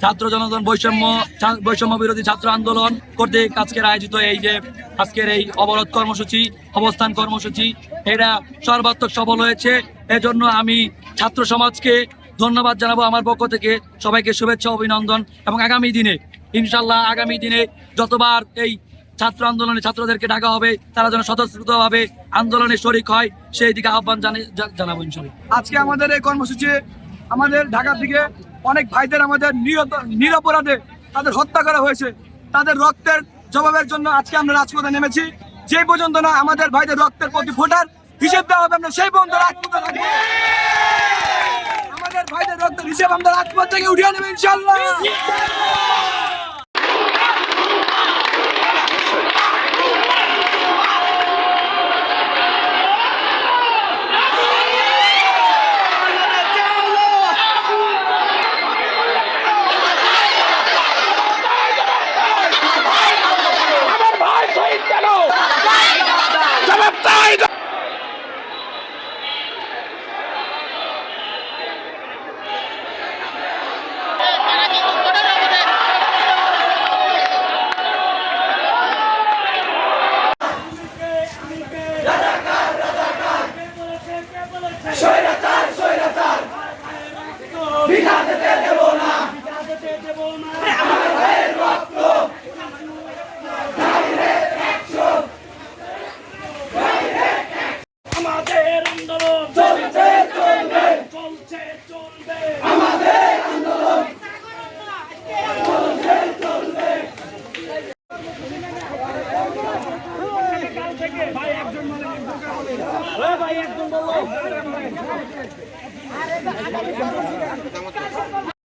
ছাত্র জনগণ বৈষম্য বৈষম্য বিরোধী ছাত্র আন্দোলন কর্তৃক আজকের আয়োজিত এই যে, আজকের এই অবরোধ কর্মসূচি, অবস্থান কর্মসূচি, এটা সর্বাত্মক সফল হয়েছে। এজন্য আমি ছাত্র সমাজকে ধন্যবাদ জানাব আমার পক্ষ থেকে। সবাইকে শুভেচ্ছা, অভিনন্দন এবং আগামী দিনে ইনশাল্লাহ আগামী দিনে যতবার এই ছাত্র আন্দোলনে ছাত্রদেরকে ডাকা হবে, তারা যেন স্বতঃস্ফূর্তভাবে আন্দোলনে শরিক হয়, সেই দিকে আহ্বান জানি- জানাব ইনশাল্লাহ আজকে আমাদের এই কর্মসূচি আমাদের ঢাকা থেকে অনেক ভাইদের আমাদের নিরপরাধে তাদের হত্যা করা হয়েছে। তাদের রক্তের জবাবের জন্য আজকে আমরা রাজপথে নেমেছি। যে পর্যন্ত না আমাদের ভাইদের রক্তের প্রতি ফোটার হিসেব দেওয়া হবে, আমরা সেই পর্যন্ত রাজপথে আমাদের ভাইদের রক্তের হিসেব আমরা রাজপথ থেকে উঠিয়ে নেবে ইনশাল্লাহ আমাদের আন্দোলন। চলছে চলবে। চলছে চলবে আমাদের আন্দোলন চলছে চলবে কাল থেকে ভাই একজন মানে ভাই একজন বলো